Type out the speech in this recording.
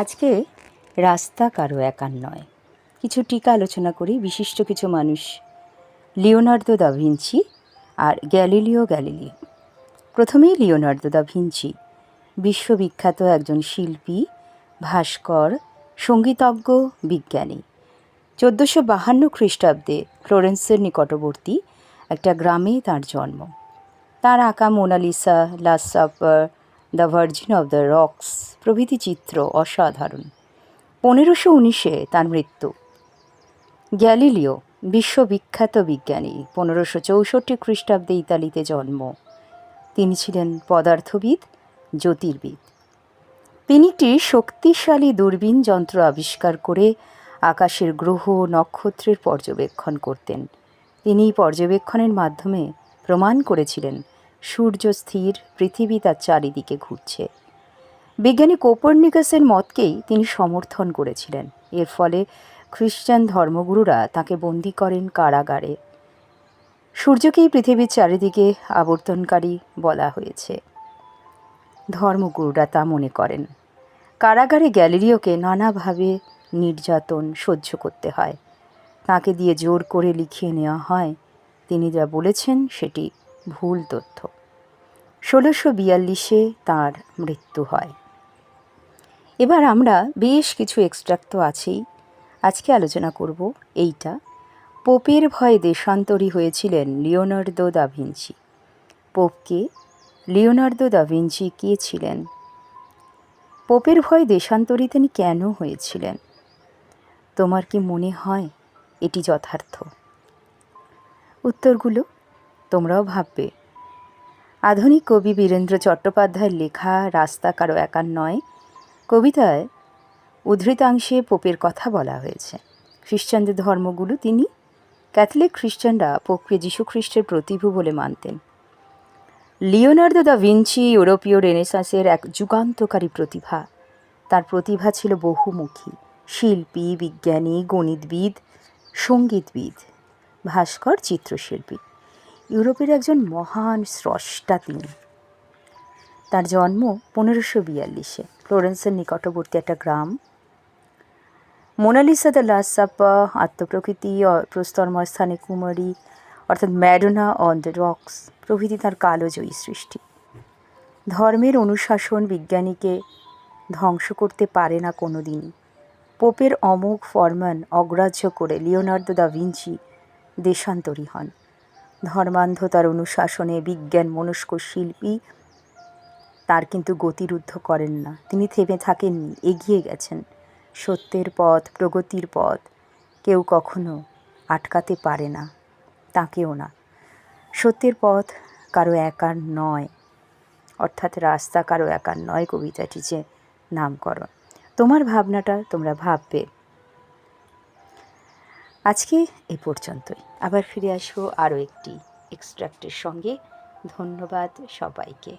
আজকে রাস্তা কারও একার নয়। কিছু টিকা আলোচনা করি, বিশিষ্ট কিছু মানুষ। লিওনার্দো দা ভিঞ্চি আর গ্যালিলিও গ্যালিলি প্রথমেই লিওনার্দো দা ভিঞ্চি, বিশ্ববিখ্যাত একজন শিল্পী, ভাস্কর, সঙ্গীতজ্ঞ, বিজ্ঞানী। চোদ্দোশো বাহান্ন খ্রিস্টাব্দে ফ্লোরেন্সের নিকটবর্তী একটা গ্রামে তার জন্ম। তার আঁকা Mona Lisa last supper the virgin of the rocks, প্রভৃতি চিত্র অসাধারণ। পনেরোশো উনিশে তার মৃত্যু। গ্যালিলিও, বিশ্ববিখ্যাত বিজ্ঞানী, পনেরোশো চৌষট্টি খ্রিস্টাব্দে ইতালিতে জন্ম। তিনি ছিলেন পদার্থবিদ, জ্যোতির্বিদ। তিনি একটি শক্তিশালী দূরবীন যন্ত্র আবিষ্কার করে আকাশের গ্রহ নক্ষত্রের পর্যবেক্ষণ করতেন। তিনি পর্যবেক্ষণের মাধ্যমে প্রমাণ করেছিলেন সূর্য স্থির, পৃথিবী তার চারিদিকে ঘুরছে। বিজ্ঞানী কোপার্নিকাসের মতকেই তিনি সমর্থন করেছিলেন। এর ফলে খ্রিস্টান ধর্মগুরুরা তাকে বন্দি করেন কারাগারে। সূর্যকেই পৃথিবীর চারিদিকে আবর্তনকারী বলা হয়েছে। ধর্মগুরুরা তা মনে করেন। কারাগারে গ্যালিলিওকে নানাভাবে নির্যাতন সহ্য করতে হয়। তাকে দিয়ে জোর করে লিখিয়ে নেওয়া হয়। তিনি যা বলেছেন সেটি ভুল তথ্য। ষোলোশো বিয়াল্লিশে তাঁর মৃত্যু হয়। এবার আমরা বেশ কিছু এক্সট্রাক্ট তো আছেই। আজকে আলোচনা করব এইটা। পোপের ভয়ে দেশান্তরী হয়েছিলেন লিওনার্দো দা ভিঞ্চি। পোপকে লিওনার্দো দা ভিঞ্চি কে ছিলেন? পোপের ভয়ে দেশান্তরী তিনি কেন হয়েছিলেন? তোমার কি মনে হয় এটি যথার্থ? উত্তরগুলো তোমরাও ভাববে। আধুনিক কবি বীরেন্দ্র চট্টোপাধ্যায়ের লেখা রাস্তা কারও একার নয়, কবিতায় উদ্ধৃতাংশে পোপের কথা বলা হয়েছে। খ্রিস্টানদের ধর্মগুলো তিনি ক্যাথলিক খ্রিস্টানরা পোপকে যীশুখ্রিস্টের প্রতিভু বলে মানতেন। লিওনার্দো দা ভিঞ্চি ইউরোপীয় রেনেসাঁসের এক যুগান্তকারী প্রতিভা। তার প্রতিভা ছিল বহুমুখী। শিল্পী, বিজ্ঞানী, গণিতবিদ, সঙ্গীতবিদ, ভাস্কর চিত্রশিল্পী। ইউরোপের একজন মহান স্রষ্টা তিনি। তার জন্ম পনেরোশো বিয়াল্লিশে ফ্লোরেন্সের নিকটবর্তী একটা গ্রাম। Mona Lisa the last supper আত্মপ্রকৃতি প্রস্তরময় স্থানে কুমারী, অর্থাৎ ম্যাডোনা অন দ্য রক্স প্রভৃতি তার কালোজয়ী সৃষ্টি। ধর্মের অনুশাসন বিজ্ঞানীকে ধ্বংস করতে পারে না কোনো দিনই পোপের অমোঘ ফরমান অগ্রাহ্য করে লিওনার্দো দা ভিঞ্চি দেশান্তরী হন। ধর্মান্ধতার অনুশাসনে বিজ্ঞান মনস্ক শিল্পী, তার কিন্তু গতিরুদ্ধ করেন না। তিনি থেমে থাকেননি, এগিয়ে গেছেন। সত্যের পথ, প্রগতির পথ কেউ কখনো আটকাতে পারে না, তাকেও না। সত্যের পথ কারও একার নয়, অর্থাৎ রাস্তা কারও একার নয় কবিতাটি যে নামকরণ। তোমার ভাবনাটা তোমরা ভাববে আজকে এ পর্যন্তই। আবার ফিরে আসব আরও একটি এক্সট্রাক্টের সঙ্গে। ধন্যবাদ সবাইকে।